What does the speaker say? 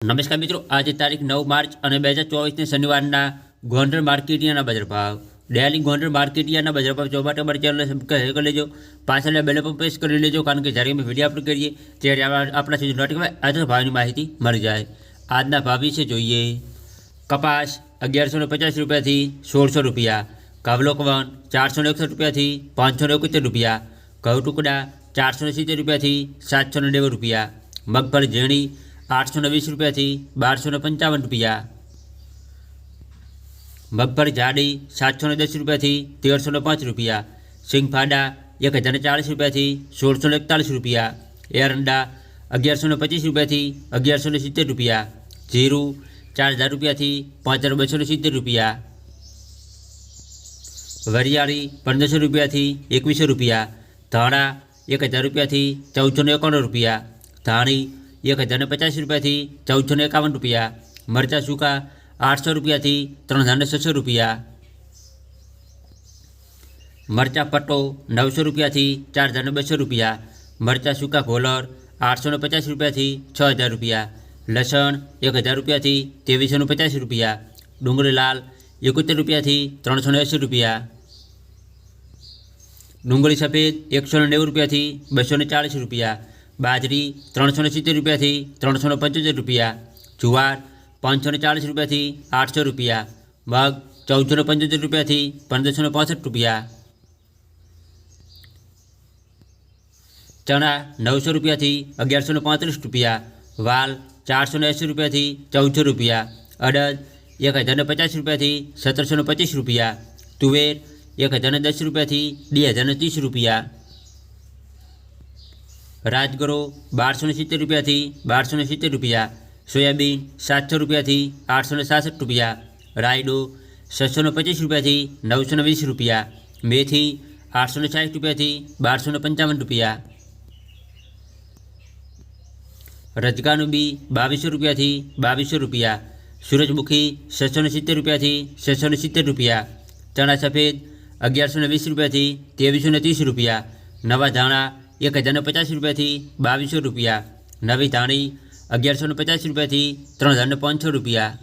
નમસ્કાર મિત્રો આજે તારીખ નવ માર્ચ અને બે હજાર ચોવીસને શનિવારના ગોંડલ માર્કેટિયાના બજાર ભાવ ડેલી ગોંડલ માર્કેટિયાના બજાર ભાવ જોવા માટે અમારી ચેનલને સબસ્ક્રાઈબ કરી લેજો પાછળના બેલ પર પ્રેસ કરી લેજો કારણ કે જ્યારે અમે વિડીયો અપલોડ કરીએ ત્યારે આપણા આપણા સુધી નોટિફાઈ આજે ભાવની માહિતી મળી જાય આજના ભાવ વિશે જોઈએ કપાસ અગિયારસો ને પચાસ રૂપિયાથી સોળસો રૂપિયા કાવલોકવન ચારસો ને એકસઠ રૂપિયાથી પાંચસો ને એકોતેર રૂપિયા ઘઉં ટુકડા ચારસો ને સિત્તેર રૂપિયાથી સાતસો ને નેવું રૂપિયા મગફળી ઝીણી આઠસો ને વીસ રૂપિયાથી બારસો ને પંચાવન રૂપિયા મગફળી જાડી સાતસો ને દસ રૂપિયાથી તેરસો ને પાંચ રૂપિયા સિંગફાડા એક હજાર ને ચાલીસ રૂપિયાથી સોળસો ને એકતાલીસ રૂપિયા એરંડા અગિયારસો ને પચીસ રૂપિયાથી અગિયારસો ને સિત્તેર રૂપિયા જીરું ચાર હજાર રૂપિયાથી પાંચ હજાર બસો ને સિત્તેર રૂપિયા વરિયાળી પંદરસો રૂપિયાથી એકવીસો રૂપિયા ધાણા એક હજાર રૂપિયાથી ચૌદસો ને એકાણું રૂપિયા ધાણી એક હજાર ને પચાસ રૂપિયાથી ચૌદસો ને એકાવન રૂપિયા મરચાં સૂકા આઠસો રૂપિયાથી ત્રણ હજાર ને છસો રૂપિયા મરચાં પટ્ટો નવસો રૂપિયાથી ચાર હજાર ને બસો રૂપિયા મરચાં સૂકા ઘોલર આઠસો ને પચાસ રૂપિયાથી છ હજાર રૂપિયા લસણ એક હજાર રૂપિયાથી ત્રેવીસો ને પચાસ રૂપિયા ડુંગળી લાલ એકોતેર રૂપિયાથી ત્રણસો ને એંસી રૂપિયા ડુંગળી સફેદ એકસો ને નેવું રૂપિયાથી બસો ને ચાળીસ રૂપિયા બાજરી ત્રણસો ને સિત્તેર રૂપિયાથી ત્રણસો ને પંચોતેર રૂપિયા જુવાર પાંચસો ને ચાળીસ રૂપિયાથી આઠસો રૂપિયા મગ ચૌદસો ને પંચોતેર રૂપિયાથી પંદરસો ને પાંસઠ રૂપિયા ચણા નવસો રૂપિયાથી અગિયારસો ને પાંત્રીસ રૂપિયા વાલ ચારસો ને એંસી રૂપિયાથી ચૌદસો રૂપિયા અડદ એક હજાર ને પચાસ રૂપિયાથી સત્તરસો ને પચીસ રૂપિયા તુવેર એક હજાર ને દસ રૂપિયાથી બે હજાર ને ત્રીસ રૂપિયા રાજગરો બારસો ને સિત્તેર રૂપિયાથી બારસો ને સિત્તેર રૂપિયા સોયાબીન સાતસો રૂપિયાથી આઠસો ને સાસઠ રૂપિયા રાયડો છસો ને પચીસ રૂપિયાથી નવસો ને વીસ રૂપિયા મેથી આઠસો ને સાઠ રૂપિયાથી બારસો ને પંચાવન રૂપિયા રજગાનું બી બાવીસો રૂપિયાથી બાવીસો રૂપિયા સૂરજમુખી છસો ને સિત્તેર રૂપિયાથી છસો ને સિત્તેર રૂપિયા ચણા સફેદ અગિયારસો ને વીસ રૂપિયાથી ત્રેવીસો ને ત્રીસ રૂપિયા નવા ધાણા એક હજારને પચાસ રૂપિયાથી બાવીસો રૂપિયા. નવી ધાણી અગિયારસો ને પચાસ રૂપિયાથી ત્રણ હજારને પાંચસો રૂપિયા.